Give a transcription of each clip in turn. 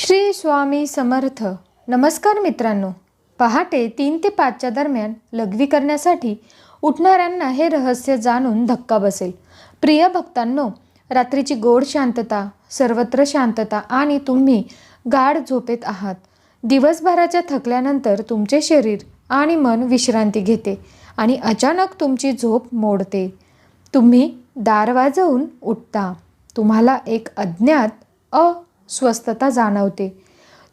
श्री स्वामी समर्थ. नमस्कार मित्रांनो. पहाटे तीन ते पाचच्या दरम्यान लघवी करण्यासाठी उठणाऱ्यांना हे रहस्य जाणून धक्का बसेल. प्रिय भक्तांनो रात्रीची गोड शांतता सर्वत्र शांतता आणि तुम्ही गाढ झोपेत आहात. दिवसभराच्या थकल्यानंतर तुमचे शरीर आणि मन विश्रांती घेते आणि अचानक तुमची झोप मोडते. तुम्ही दार वाजवून उठता. तुम्हाला एक अज्ञात अ स्वस्थता जाणवते.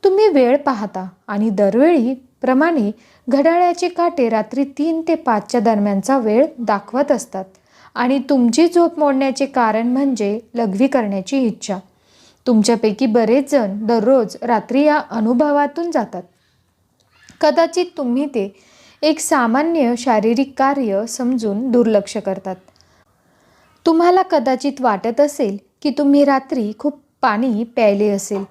तुम्ही वेळ पाहता आणि दरवेळी प्रमाणे घड्याळ्याचे काटे रात्री तीन ते पाचच्या दरम्यानचा वेळ दाखवत असतात आणि तुमची झोप मोडण्याचे कारण म्हणजे लघवी करण्याची इच्छा. तुमच्यापैकी बरेच जण दररोज रात्री या अनुभवातून जातात. कदाचित तुम्ही ते एक सामान्य शारीरिक कार्य समजून दुर्लक्ष करतात. तुम्हाला कदाचित वाटत असेल की तुम्ही रात्री खूप पाणी प्यायले असेल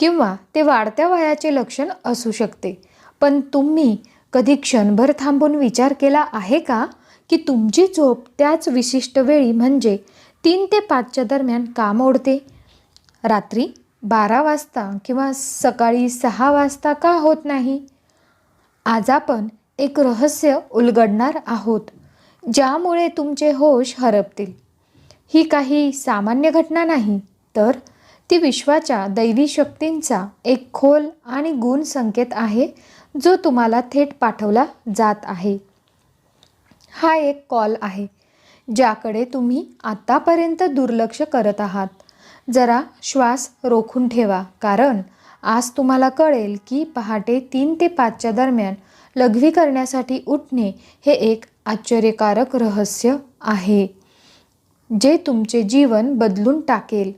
किंवा ते वाढत्या वयाचे लक्षण असू शकते. पण तुम्ही कधी क्षणभर थांबून विचार केला आहे का की तुमची झोप त्याच विशिष्ट वेळी म्हणजे तीन ते पाचच्या दरम्यान का मोडते रात्री बारा वाजता किंवा सकाळी सहा वाजता का होत नाही? आज आपण एक रहस्य उलगडणार आहोत ज्यामुळे तुमचे होश हरपतील. ही काही सामान्य घटना नाही तर ती विश्वाच्या दैवी शक्तींचा एक खोल आणि गुण संकेत आहे जो तुम्हाला थेट पाठवला जात आहे. हा एक कॉल आहे ज्याकडे तुम्ही आत्तापर्यंत दुर्लक्ष करत आहात. जरा श्वास रोखून ठेवा कारण आज तुम्हाला कळेल की पहाटे तीन ते पाचच्या दरम्यान लघवी करण्यासाठी उठणे हे एक आश्चर्यकारक रहस्य आहे जे तुमचे जीवन बदलून टाकेल.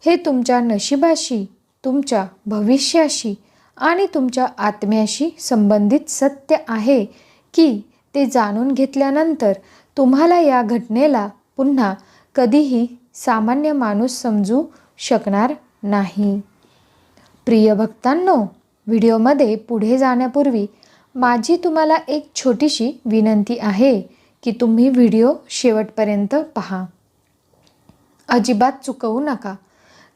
हे तुमच्या नशिबाशी तुमच्या भविष्याशी आणि तुमच्या आत्म्याशी संबंधित सत्य आहे की ते जाणून घेतल्यानंतर तुम्हाला या घटनेला पुन्हा कधीही सामान्य माणूस समजू शकणार नाही. प्रिय भक्तांनो व्हिडिओमध्ये पुढे जाण्यापूर्वी माझी तुम्हाला एक छोटीशी विनंती आहे की तुम्ही व्हिडिओ शेवटपर्यंत पहा. अजिबात चुकवू नका.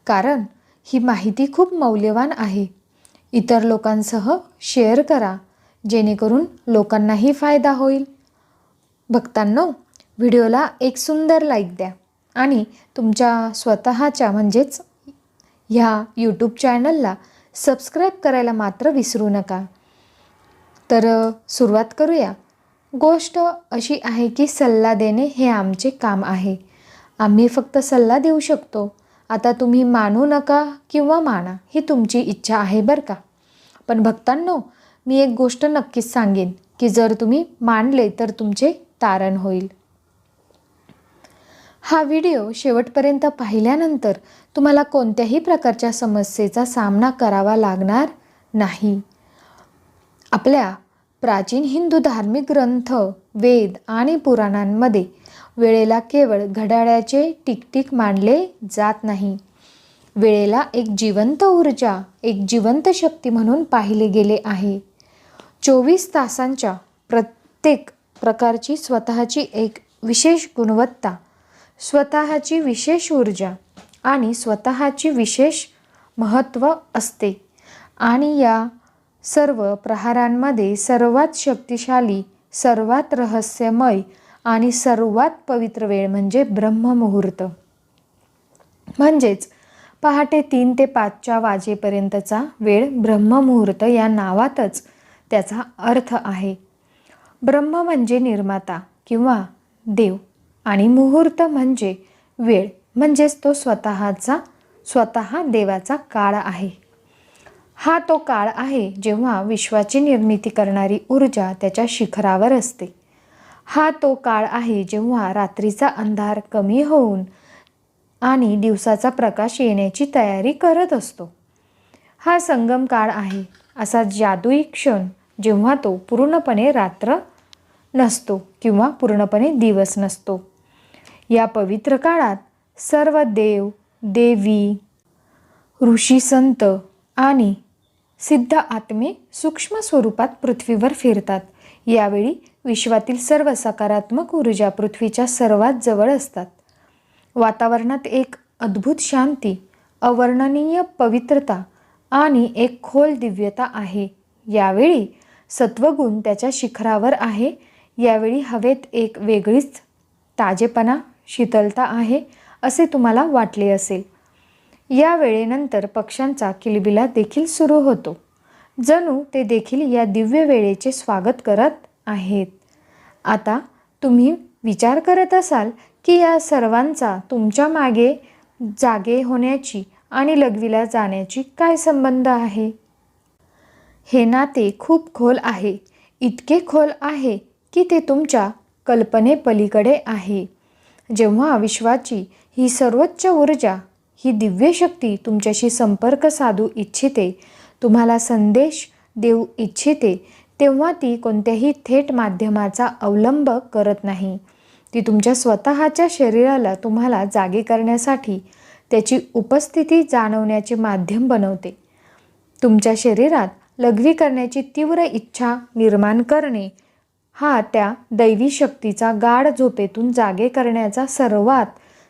कारण ही माहिती खूप मौल्यवान आहे. इतर लोकांसह शेअर करा जेणेकरून लोकांनाही फायदा होईल. भक्तांनो व्हिडिओला एक सुंदर लाईक द्या आणि तुमच्या स्वतःच्या म्हणजेच ह्या यूट्यूब चॅनलला सबस्क्राईब करायला मात्र विसरू नका. तर सुरुवात करूया. गोष्ट अशी आहे की सल्ला देणे हे आमचे काम आहे. आम्ही फक्त सल्ला देऊ शकतो. आता तुम्ही मानू नका किंवा माना ही तुमची इच्छा आहे बरं का? पण भक्तांनो मी एक गोष्ट नक्कीच सांगेन की जर तुम्ही मानले तर तुमचे तारण होईल. हा व्हिडिओ शेवटपर्यंत पाहिल्यानंतर तुम्हाला कोणत्याही प्रकारच्या समस्येचा सामना करावा लागणार नाही. आपल्या प्राचीन हिंदू धार्मिक ग्रंथ वेद आणि पुराणांमध्ये वेळेला केवळ घड्याळ्याचे टिकटिक मानले जात नाही. वेळेला एक जिवंत ऊर्जा एक जिवंत शक्ती म्हणून पाहिले गेले आहे. चोवीस तासांच्या प्रत्येक प्रकारची स्वतःची एक विशेष गुणवत्ता स्वतःची विशेष ऊर्जा आणि स्वतःची विशेष महत्त्व असते. आणि या सर्व प्रहारांमध्ये सर्वात शक्तिशाली सर्वात रहस्यमय आणि सर्वात पवित्र वेळ म्हणजे ब्रह्ममुहूर्त. म्हणजेच पहाटे तीन ते पाचच्या वाजेपर्यंतचा वेळ ब्रह्ममुहूर्त या नावातच त्याचा अर्थ आहे. ब्रह्म म्हणजे निर्माता किंवा देव आणि मुहूर्त म्हणजे वेळ म्हणजेच तो स्वतःचा स्वतः देवाचा काळ आहे. हा तो काळ आहे जेव्हा विश्वाची निर्मिती करणारी ऊर्जा त्याच्या शिखरावर असते. हा तो काळ आहे जेव्हा रात्रीचा अंधार कमी होऊन आणि दिवसाचा प्रकाश येण्याची तयारी करत असतो. हा संगम काळ आहे असा जादुई क्षण जेव्हा तो पूर्णपणे रात्र नसतो किंवा पूर्णपणे दिवस नसतो. या पवित्र काळात सर्व देव देवी ऋषी संत आणि सिद्ध आत्मे सूक्ष्म स्वरूपात पृथ्वीवर फिरतात. यावेळी विश्वातील सर्व सकारात्मक ऊर्जा पृथ्वीच्या सर्वात जवळ असतात. वातावरणात एक अद्भुत शांती अवर्णनीय पवित्रता आणि एक खोल दिव्यता आहे. यावेळी सत्वगुण त्याच्या शिखरावर आहे. यावेळी हवेत एक वेगळीच ताजेपणा शीतलता आहे असे तुम्हाला वाटले असेल. या वेळेनंतर पक्ष्यांचा किलबिला देखील सुरू होतो. जणू ते देखील या दिव्य वेळेचे स्वागत करत आहेत. आता तुम्ही विचार करत असाल की या सर्वांचा तुमच्या मागे जागे होण्याची आणि लघवीला जाण्याची काय संबंध आहे? हे नाते खूप खोल आहे. इतके खोल आहे की ते तुमच्या कल्पनेपलीकडे आहे. जेव्हा विश्वाची ही सर्वोच्च ऊर्जा ही दिव्य शक्ती तुमच्याशी संपर्क साधू इच्छिते तुम्हाला संदेश देऊ इच्छिते तेव्हा ती कोणत्याही थेट माध्यमाचा अवलंब करत नाही. ती तुमच्या स्वतःच्या शरीराला तुम्हाला जागे करण्यासाठी त्याची उपस्थिती जाणवण्याचे माध्यम बनवते. तुमच्या शरीरात लघवी करण्याची तीव्र इच्छा निर्माण करणे हा त्या दैवी शक्तीचा गाढ झोपेतून जागे करण्याचा सर्वात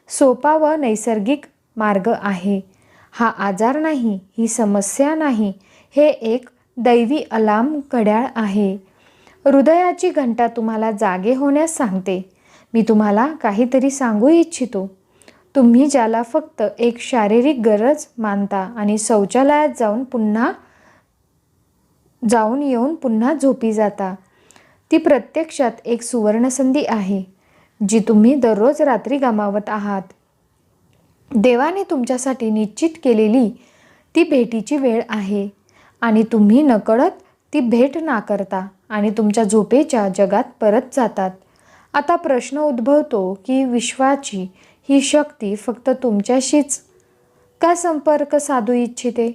सोपा व नैसर्गिक मार्ग आहे. हा आजार नाही ही समस्या नाही हे एक दैवी अलार्म घड्याळ आहे. हृदयाची घंटा तुम्हाला जागे होण्यास सांगते. मी तुम्हाला काहीतरी सांगू इच्छितो. तुम्ही ज्याला फक्त एक शारीरिक गरज मानता आणि शौचालयात जाऊन पुन्हा जाऊन येऊन पुन्हा झोपी जाता. ती प्रत्यक्षात एक सुवर्णसंधी आहे जी तुम्ही दररोज रात्री गमावत आहात. देवाने तुमच्यासाठी निश्चित केलेली ती भेटीची वेळ आहे. आणि तुम्ही नकळत ती भेट नाकारता आणि तुमच्या झोपेच्या जगात परत जातात. आता प्रश्न उद्भवतो की विश्वाची ही शक्ती फक्त तुमच्याशीच का संपर्क साधू इच्छिते?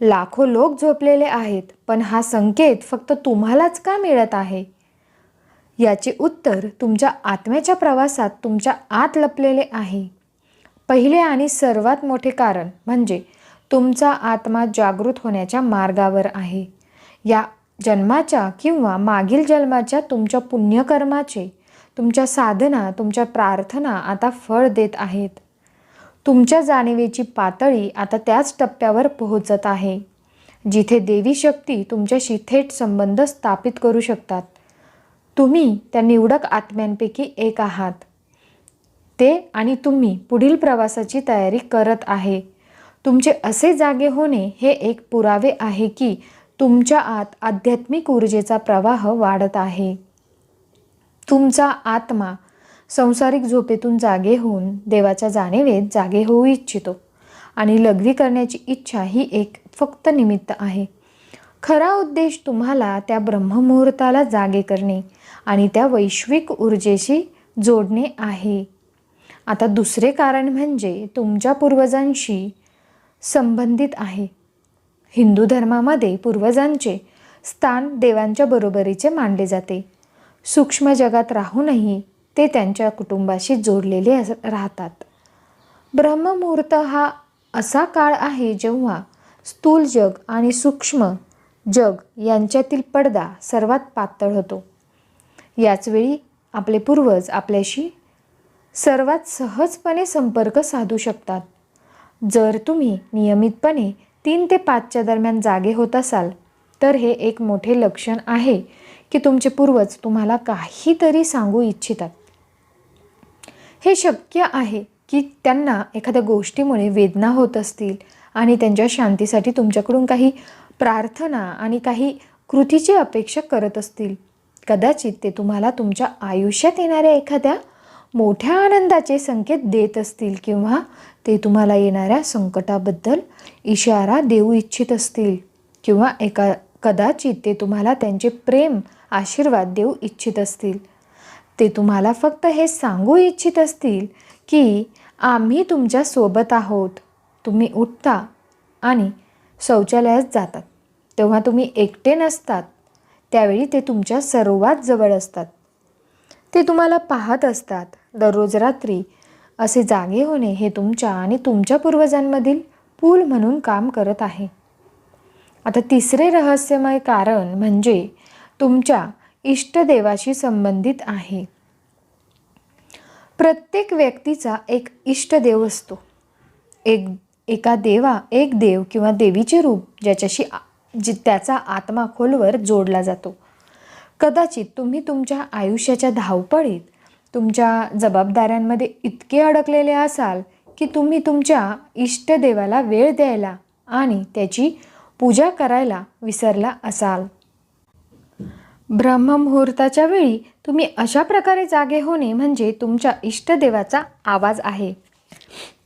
लाखो लोक झोपलेले आहेत पण हा संकेत फक्त तुम्हालाच का मिळत आहे? याचे उत्तर तुमच्या आत्म्याच्या प्रवासात तुमच्या आत लपलेले आहे. पहिले आणि सर्वात मोठे कारण म्हणजे तुमचा आत्मा जागृत होण्याच्या मार्गावर आहे. या जन्माच्या किंवा मागील जन्माच्या तुमच्या पुण्यकर्माचे तुमच्या साधना तुमच्या प्रार्थना आता फळ देत आहेत. तुमच्या जाणीवेची पातळी आता त्याच टप्प्यावर पोहोचत आहे जिथे देवी शक्ती तुमच्याशी थेट संबंध स्थापित करू शकतात. तुम्ही त्या निवडक आत्म्यांपैकी एक आहात. ते आणि तुम्ही पुढील प्रवासाची तयारी करत आहे. तुमचे असे जागे होणे हे एक पुरावे आहे की तुमच्या आत आध्यात्मिक ऊर्जेचा प्रवाह वाढत आहे. तुमचा आत्मा संसारिक झोपेतून जागे होऊन देवाच्या जाणीवेत जागे होऊ इच्छितो आणि लघवी करण्याची इच्छा ही एक फक्त निमित्त आहे. खरा उद्देश तुम्हाला त्या ब्रह्ममुहूर्ताला जागे करणे आणि त्या वैश्विक ऊर्जेशी जोडणे आहे. आता दुसरे कारण म्हणजे तुमच्या पूर्वजांशी संबंधित आहे. हिंदू धर्मामध्ये पूर्वजांचे स्थान देवांच्या बरोबरीचे मानले जाते. सूक्ष्म जगात राहूनही ते त्यांच्या कुटुंबाशी जोडलेले अस राहतात. ब्रह्ममुहूर्त हा असा काळ आहे जेव्हा स्थूल जग आणि सूक्ष्म जग यांच्यातील पडदा सर्वात पातळ होतो. याचवेळी आपले पूर्वज आपल्याशी सर्वात सहजपणे संपर्क साधू शकतात. जर तुम्ही नियमितपणे तीन ते पाचच्या दरम्यान जागे होत असाल तर हे एक मोठे लक्षण आहे की तुमचे पूर्वज तुम्हाला काहीतरी सांगू इच्छितात. हे शक्य आहे की त्यांना एखाद्या गोष्टीमुळे वेदना होत असतील आणि त्यांच्या शांतीसाठी तुमच्याकडून काही प्रार्थना आणि काही कृतीची अपेक्षा करत असतील. कदाचित ते तुम्हाला तुमच्या आयुष्यात येणाऱ्या एखाद्या मोठ्या आनंदाचे संकेत देत असतील किंवा ते तुम्हाला येणाऱ्या संकटाबद्दल इशारा देऊ इच्छित असतील किंवा एका कदाचित ते तुम्हाला त्यांचे प्रेम आशीर्वाद देऊ इच्छित असतील. ते तुम्हाला फक्त हे सांगू इच्छित असतील की आम्ही तुमच्यासोबत आहोत. तुम्ही उठता आणि शौचालयात जातात. तेव्हा तुम्ही एकटे नसतात. त्यावेळी ते तुमच्या सर्वात जवळ असतात. ते तुम्हाला पाहत असतात. दररोज रात्री. असे जागे होणे हे तुमच्या आणि तुमच्या पूर्वजांमधील पूल म्हणून काम करत आहे. आता तिसरे रहस्यमय कारण म्हणजे तुमच्या इष्टदेवाशी संबंधित आहे. प्रत्येक व्यक्तीचा एक इष्टदेव असतो. एक एका देवा एक देव किंवा देवीचे रूप ज्याच्याशी आ- जी त्याचा आत्मा खोलवर जोडला जातो. कदाचित तुम्ही तुमच्या आयुष्याच्या धावपळीत तुमच्या जबाबदाऱ्यांमध्ये इतके अडकलेले असाल की तुम्ही तुमच्या इष्टदेवाला वेळ द्यायला आणि त्याची पूजा करायला विसरला असाल. ब्रह्ममुहूर्ताच्या वेळी तुम्ही अशा प्रकारे जागे होणे म्हणजे तुमच्या इष्टदेवाचा आवाज आहे.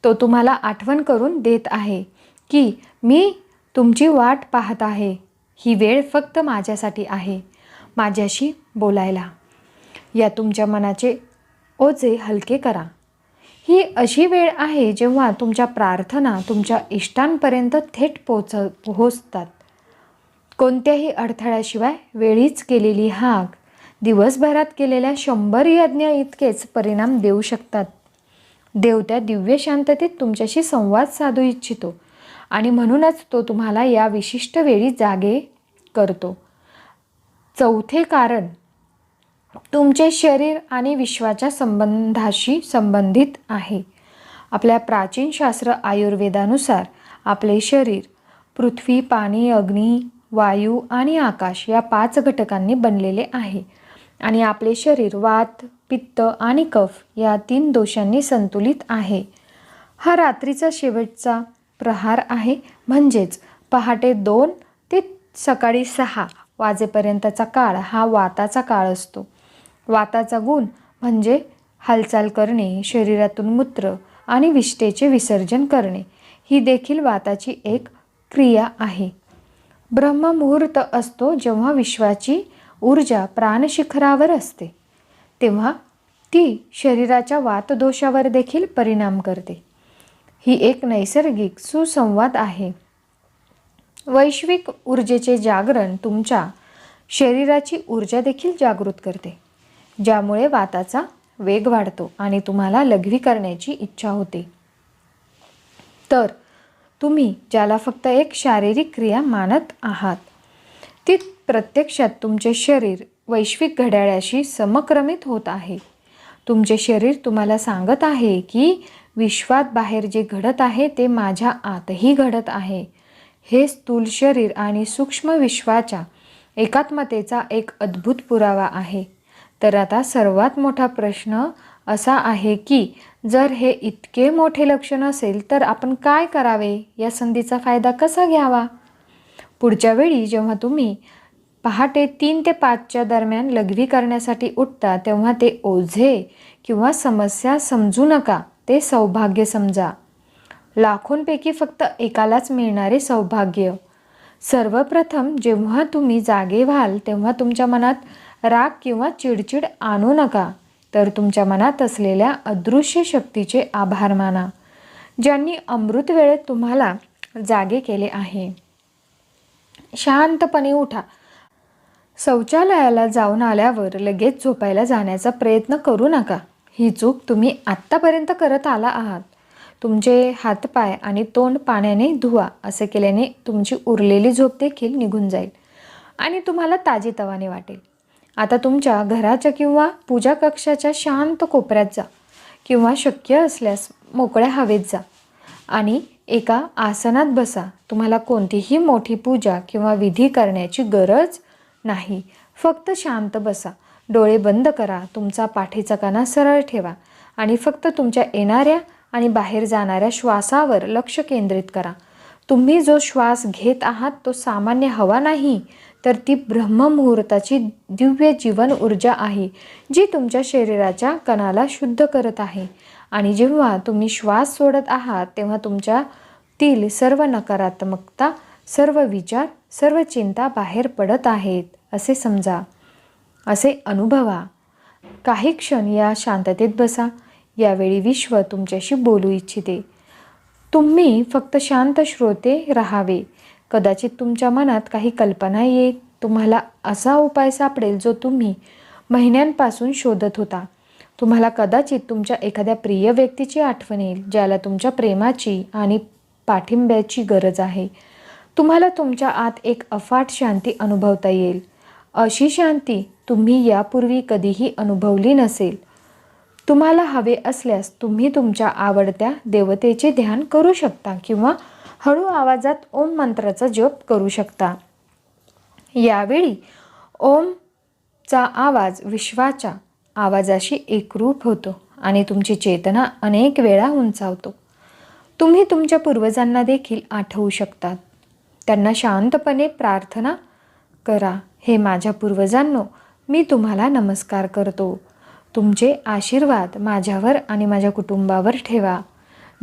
तो तुम्हाला आठवण करून देत आहे की मी तुमची वाट पाहत आहे. ही वेळ फक्त माझ्यासाठी आहे माझ्याशी बोलायला. या तुमच्या मनाचे ओझे हलके करा. ही अशी वेळ आहे जेव्हा तुमच्या प्रार्थना तुमच्या इष्टांपर्यंत थेट पोच पोहोचतात. कोणत्याही अडथळ्याशिवाय वेळीच केलेली हाक दिवसभरात केलेल्या शंभर यज्ञ इतकेच परिणाम देऊ शकतात. देव त्या दिव्य शांततेत तुमच्याशी संवाद साधू इच्छितो आणि म्हणूनच तो तुम्हाला या विशिष्ट वेळी जागे करतो. चौथे कारण तुमचे शरीर आणि विश्वाच्या संबंधाशी संबंधित आहे. आपल्या प्राचीन शास्त्र आयुर्वेदानुसार आपले शरीर पृथ्वी पाणी अग्नी वायू आणि आकाश या पाच घटकांनी बनलेले आहे. आणि आपले शरीर वात पित्त आणि कफ या तीन दोषांनी संतुलित आहे. हा रात्रीचा शेवटचा प्रहार आहे. म्हणजेच पहाटे दोन ते सकाळी सहा वाजेपर्यंतचा काळ हा वाताचा काळ असतो. वाताचा गुण म्हणजे हालचाल करणे शरीरातून मूत्र आणि विष्ठेचे विसर्जन करणे ही देखील वाताची एक क्रिया आहे. ब्रह्ममुहूर्त असतो जेव्हा विश्वाची ऊर्जा प्राणशिखरावर असते. तेव्हा ती शरीराच्या वातदोषावर देखील परिणाम करते. ही एक नैसर्गिक सुसंवाद आहे. वैश्विक ऊर्जेचे जागरण तुमच्या शरीराची ऊर्जा देखील जागृत करते. ज्यामुळे वाताचा वेग वाढतो आणि तुम्हाला लघवी करण्याची इच्छा होते. तर तुम्ही ज्याला फक्त एक शारीरिक क्रिया मानत आहात ती प्रत्यक्षात तुमचे शरीर वैश्विक घड्याळाशी समक्रमित होत आहे. तुमचे शरीर तुम्हाला सांगत आहे की विश्वात बाहेर जे घडत आहे ते माझ्या आतही घडत आहे. हे स्थूल शरीर आणि सूक्ष्म विश्वाच्या एकात्मतेचा एक अद्भुत पुरावा आहे. तर आता सर्वात मोठा प्रश्न असा आहे की जर हे इतके मोठे लक्षण असेल तर आपण काय करावे? या संधीचा फायदा कसा घ्यावा? पुढच्या वेळी जेव्हा तुम्ही पहाटे तीन ते पाचच्या दरम्यान लघवी करण्यासाठी उठता तेव्हा ते ओझे किंवा समस्या समजू नका. ते सौभाग्य समजा. लाखोंपैकी फक्त एकालाच मिळणारे सौभाग्य. सर्वप्रथम जेव्हा तुम्ही जागे व्हाल तेव्हा तुमच्या मनात राग किंवा चिडचिड आणू नका तर तुमच्या मनात असलेल्या अदृश्य शक्तीचे आभार माना ज्यांनी अमृत वेळेत तुम्हाला जागे केले आहे. शांतपणे उठा. शौचालयाला जाऊन आल्यावर लगेच झोपायला जाण्याचा प्रयत्न करू नका. ही चूक तुम्ही आत्तापर्यंत करत आला आहात. तुमचे हातपाय आणि तोंड पाण्याने धुवा असे केल्याने तुमची उरलेली झोप देखील निघून जाईल आणि तुम्हाला ताजेतवाने वाटेल. आता तुमच्या घराच्या किंवा पूजा कक्षाच्या शांत कोपऱ्यात जा किंवा शक्य असल्यास मोकळ्या हवेत जा. आणि एका आसनात बसा. तुम्हाला कोणतीही मोठी पूजा किंवा विधी करण्याची गरज नाही. फक्त शांत बसा. डोळे बंद करा. तुमचा पाठीचा कणा सरळ ठेवा. आणि फक्त तुमच्या येणाऱ्या आणि बाहेर जाणाऱ्या श्वासावर लक्ष केंद्रित करा. तुम्ही जो श्वास घेत आहात तो सामान्य हवा नाही. तर ती ब्रह्ममुहूर्ताची दिव्य जीवन ऊर्जा आहे जी तुमच्या शरीराच्या कणाला शुद्ध करत आहे. आणि जेव्हा तुम्ही श्वास सोडत आहात तेव्हा तुमच्यातील सर्व नकारात्मकता सर्व विचार सर्व चिंता बाहेर पडत आहेत असे समजा असे अनुभवा. काही क्षण या शांततेत बसा. यावेळी विश्व तुमच्याशी बोलू इच्छिते. तुम्ही फक्त शांत श्रोते राहावे. कदाचित तुमच्या मनात काही कल्पना येईल. तुम्हाला असा उपाय सापडेल जो तुम्ही महिन्यांपासून शोधत होता. तुम्हाला कदाचित तुमच्या एखाद्या प्रिय व्यक्तीची आठवण येईल ज्याला तुमच्या प्रेमाची आणि पाठिंब्याची गरज आहे. तुम्हाला तुमच्या आत एक अफाट शांती अनुभवता येईल. अशी शांती तुम्ही यापूर्वी कधीही अनुभवली नसेल. तुम्हाला हवे असल्यास तुम्ही तुमच्या आवडत्या देवतेचे ध्यान करू शकता किंवा हळू आवाजात ओम मंत्राचा जप करू शकता. यावेळी ओमचा आवाज विश्वाच्या आवाजाशी एकरूप होतो आणि तुमची चेतना अनेक वेळा उंचावतो. तुम्ही तुमच्या पूर्वजांना देखील आठवू शकतात. त्यांना शांतपणे प्रार्थना करा. हे माझ्या पूर्वजांनो मी तुम्हाला नमस्कार करतो. तुमचे आशीर्वाद माझ्यावर आणि माझ्या कुटुंबावर ठेवा.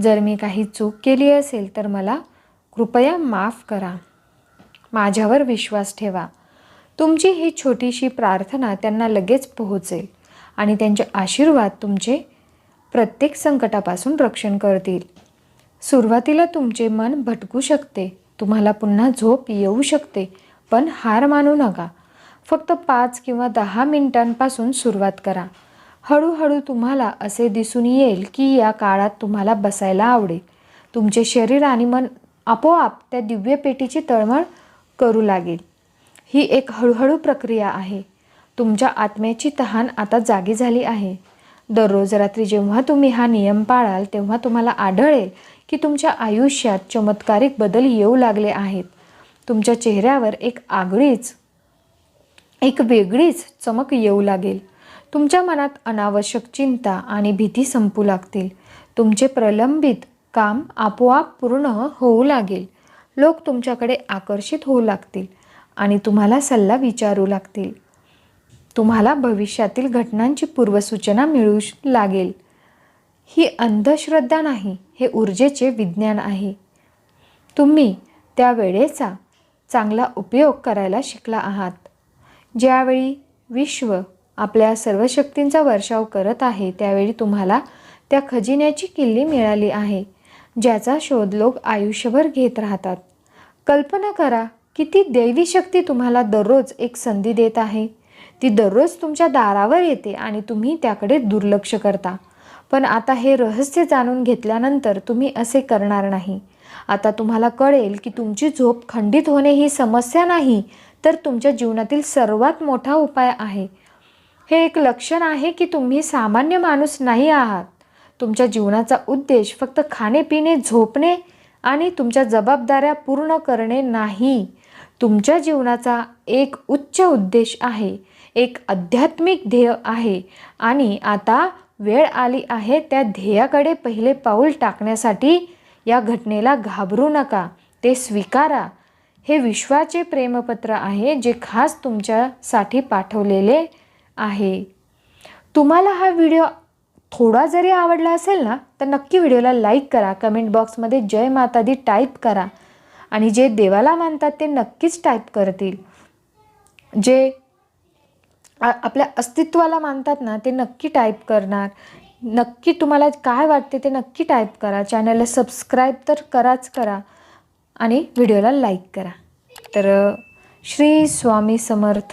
जर मी काही चूक केली असेल तर मला कृपया माफ करा. माझ्यावर विश्वास ठेवा. तुमची ही छोटीशी प्रार्थना त्यांना लगेच पोहोचेल आणि त्यांचे आशीर्वाद तुमचे प्रत्येक संकटापासून रक्षण करतील. सुरुवातीला तुमचे मन भटकू शकते. तुम्हाला पुन्हा झोप येऊ शकते पण हार मानू नका. फक्त पाच किंवा दहा मिनिटांपासून सुरुवात करा. हळूहळू तुम्हाला असे दिसून येईल की या काळात तुम्हाला बसायला आवडेल. तुमचे शरीर आणि मन आपोआप त्या दिव्य पेटीची तळमळ करू लागेल. ही एक हळूहळू प्रक्रिया आहे. तुमच्या आत्म्याची तहान आता जागी झाली आहे. दररोज रात्री जेव्हा तुम्ही हा नियम पाळाल तेव्हा तुम्हाला आढळेल की तुमच्या आयुष्यात चमत्कारिक बदल येऊ लागले आहेत. तुमच्या चेहऱ्यावर एक आगळीच एक वेगळीच चमक येऊ लागेल. तुमच्या मनात अनावश्यक चिंता आणि भीती संपू लागतील. तुमचे प्रलंबित काम आपोआप पूर्ण होऊ लागेल. लोक तुमच्याकडे आकर्षित होऊ लागतील आणि तुम्हाला सल्ला विचारू लागतील. तुम्हाला भविष्यातील घटनांची पूर्वसूचना मिळू श- लागेल. ही अंधश्रद्धा नाही हे ऊर्जेचे विज्ञान आहे. तुम्ही त्या वेळेचा चांगला उपयोग करायला शिकला आहात. ज्यावेळी विश्व आपल्या सर्व शक्तींचा वर्षाव करत आहे त्यावेळी तुम्हाला त्या खजिन्याची किल्ली मिळाली आहे. ज्याचा शोध लोक आयुष्यभर घेत राहतात. कल्पना करा किती दैवी शक्ती तुम्हाला दररोज एक संधी देत आहे. ती दररोज तुमच्या दारावर येते आणि तुम्ही त्याकडे दुर्लक्ष करता. पण आता हे रहस्य जाणून घेतल्यानंतर तुम्ही असे करणार नाही. आता तुम्हाला कळेल की तुमची झोप खंडित होणे ही समस्या नाही तर तुमच्या जीवनातील सर्वात मोठा उपाय आहे. हे एक लक्षण आहे की तुम्ही सामान्य माणूस नाही आहात. तुमच्या जीवनाचा उद्देश फक्त खाणे पिणे झोपणे आणि तुमच्या जबाबदाऱ्या पूर्ण करणे नाही. तुमच्या जीवनाचा एक उच्च उद्देश आहे एक आध्यात्मिक ध्येय आहे आणि आता वेळ आली आहे त्या ध्येयाकडे पहिले पाऊल टाकण्यासाठी या घटनेला घाबरू नका ते स्वीकारा. हे विश्वाचे प्रेमपत्र आहे जे खास तुमच्यासाठी पाठवलेले आहे. तुम्हाला हा व्हिडिओ थोडा जरी आवडला असेल ना तर नक्की व्हिडिओला लाईक करा. कमेंट बॉक्समध्ये जय माता दी टाईप करा. आणि जे देवाला मानतात ते नक्कीच टाईप करतील. जे आपल्या अस्तित्वाला मानतात ना ते नक्की टाईप करणार. नक्की तुम्हाला काय वाटते ते नक्की टाईप करा. चॅनलला सबस्क्राईब तर कराच करा. आणि व्हिडिओला लाईक करा. तर श्री स्वामी समर्थ.